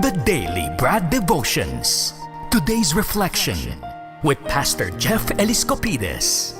The Daily Brad Devotions. Today's reflection with Pastor Jeff Eliscopides.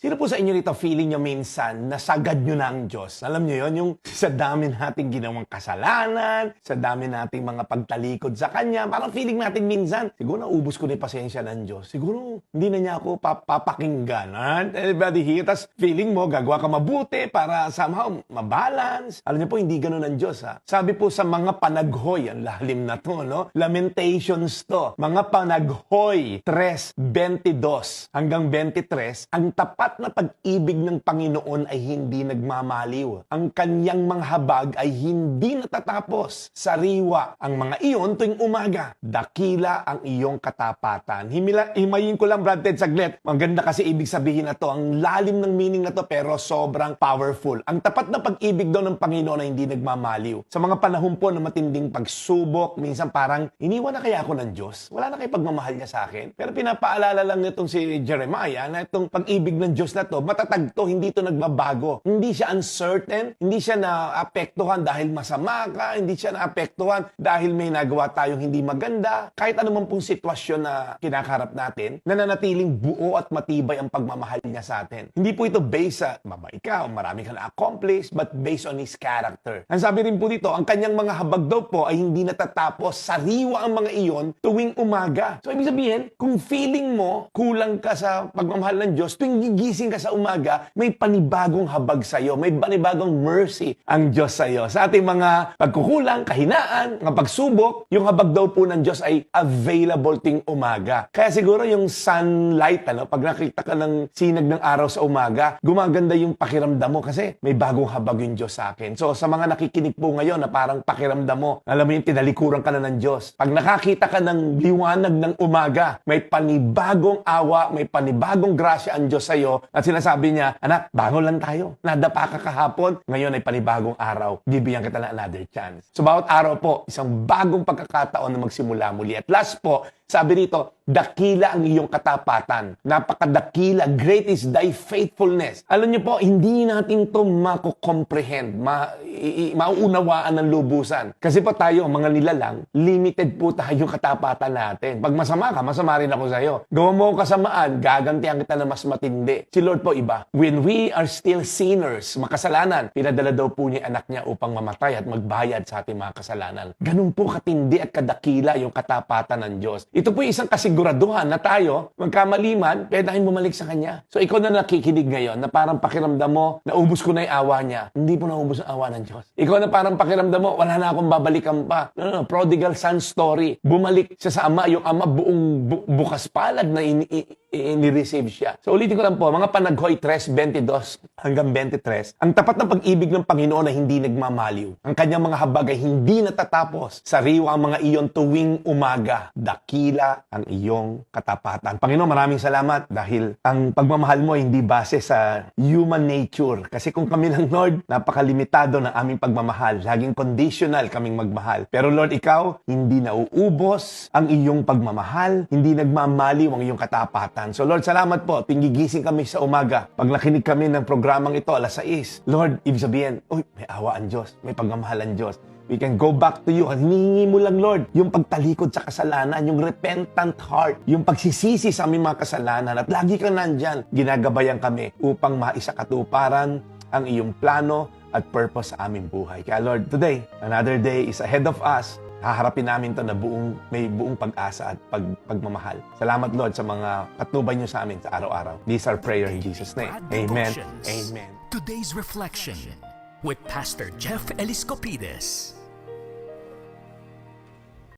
Sino po sa inyo rito feeling nyo minsan nasagad nyo na ang Diyos? Alam nyo yon yung sa dami nating ginawang kasalanan, sa dami nating mga pagtalikod sa Kanya, parang feeling natin minsan, siguro naubos ko na yung pasensya ng Diyos. Siguro hindi na niya ako pap- papakinggan. Ha? Everybody here, tas feeling mo, gagawa ka mabuti para somehow mabalance. Alam niyo po, hindi ganun ang Diyos. Ha? Sabi po sa mga panaghoy, ang lalim na to, no? Lamentations to. Mga panaghoy, 3.22 hanggang 23, ang tapat na pag-ibig ng Panginoon ay hindi nagmamaliw. Ang kanyang mga habag ay hindi natatapos. Sariwa ang mga iyon tuwing umaga. Dakila ang iyong katapatan. Himila, himayin ko lang, Brad Ted, saglit. Maganda kasi ibig sabihin na to. Ang lalim ng meaning na to, pero sobrang powerful. Ang tapat na pag-ibig daw ng Panginoon ay hindi nagmamaliw. Sa mga panahon po na matinding pagsubok, minsan parang, iniwan na kaya ako ng Diyos? Wala na kayo pagmamahal niya sa akin? Pero pinapaalala lang nitong si Jeremiah na itong pag-ibig ng Diyos na to, matatag to, hindi to nagbabago. Hindi siya uncertain, hindi siya naapektuhan dahil masama ka, hindi siya naapektuhan dahil may nagawa tayong hindi maganda. Kahit anuman pong sitwasyon na kinakarap natin, nananatiling buo at matibay ang pagmamahal niya sa atin. Hindi po ito based sa mabait ka o marami ka na-accomplish, but based on His character. Ang sabi rin po dito, ang kanyang mga habag daw po ay hindi natatapos, sariwa ang mga iyon tuwing umaga. So ibig sabihin, kung feeling mo kulang ka sa pagmamahal ng Diyos, tuwing gigising ka sa umaga, may panibagong habag sa iyo, may panibagong mercy ang Diyos sa iyo. Sa ating mga pagkukulang, kahinaan, mga pagsubok, yung habag daw po ng Diyos ay available ting umaga. Kaya siguro yung sunlight, ano, pag nakita ka ng sinag ng araw sa umaga, gumaganda yung pakiramdam mo kasi may bagong habag yung Diyos sa akin. So sa mga nakikinig po ngayon na parang pakiramdam mo, alam mo yung tinalikuran ka na ng Diyos. Pag nakakita ka ng liwanag ng umaga, may panibagong awa, may panibagong grasya ang Diyos sa iyo at sinasabi niya, anak, bangon lang tayo. Nadapa ka kahapon, ngayon ay panibagong araw. Bibigyan kita ng another chance. So bawat araw po, isang bagong pagkakataon na magsimula muli. At last po, sabi dito, dakila ang iyong katapatan. Napakadakila. Great is thy faithfulness. Alam niyo po, hindi natin to mako-comprehend, ma i- i- mauunawaan ng lubusan. Kasi po tayo, mga nilalang, limited po tayo katapatan natin. Pag masama ka, masama rin ako sa'yo. Gawa mo kasamaan, gagantihan kita na mas matindi. Si Lord po iba. When we are still sinners, makasalanan, pinadala daw po niya anak niya upang mamatay at magbayad sa ating mga kasalanan. Ganun po katindi at kadakila yung katapatan ng Diyos. Ito po isang kasiguraduhan na tayo, magkamali man, pwede tayong bumalik sa Kanya. So ikaw na nakikinig ngayon na parang pakiramdam mo, naubos ko na yung awa niya. Hindi po naubos ang awa ng Diyos. Ikaw na parang pakiramdam mo, wala na akong babalikan pa. No, no, no. prodigal son story. Bumalik siya sa ama, yung ama buong bu- bukas palad na ini- i- i- ini-receive siya. So ulitin ko lang po, mga panaghoy 3.22 hanggang 23, ang tapat ng pag-ibig ng Panginoon ay hindi nagmamaliw. Ang kanyang mga habag ay hindi natatapos. Sariwa ang mga iyon tuwing umaga. Dakila ang iyong katapatan. Panginoon, maraming salamat dahil ang pagmamahal mo ay hindi base sa human nature. Kasi kung kami lang, Lord, napakalimitado ng aming pagmamahal. Laging conditional kaming magmahal. Pero Lord, ikaw, hindi nauubos ang iyong pagmamahal. Hindi nagmamaliw ang iyong katapatan. So Lord, salamat po. Tingigising kami sa umaga. Pag nakinig kami ng programang ito, alas 6. Lord, ibig sabihin, uy, may awa ang Diyos. May pagmamahal ang Diyos. We can go back to you. Hinihingi mo lang, Lord, yung pagtalikod sa kasalanan, yung repentant heart, yung pagsisisi sa aming mga kasalanan. At lagi kang nandyan, ginagabayan kami upang maisakatuparan ang iyong plano at purpose sa aming buhay. Kaya Lord, today, another day is ahead of us. Haharapin namin to na buong, may buong pag-asa at pag, pagmamahal. Salamat Lord sa mga patnubay niyo sa amin sa araw-araw. This is our prayer in Jesus' name. Amen. Amen. Today's reflection with Pastor Jeff Eliscopides.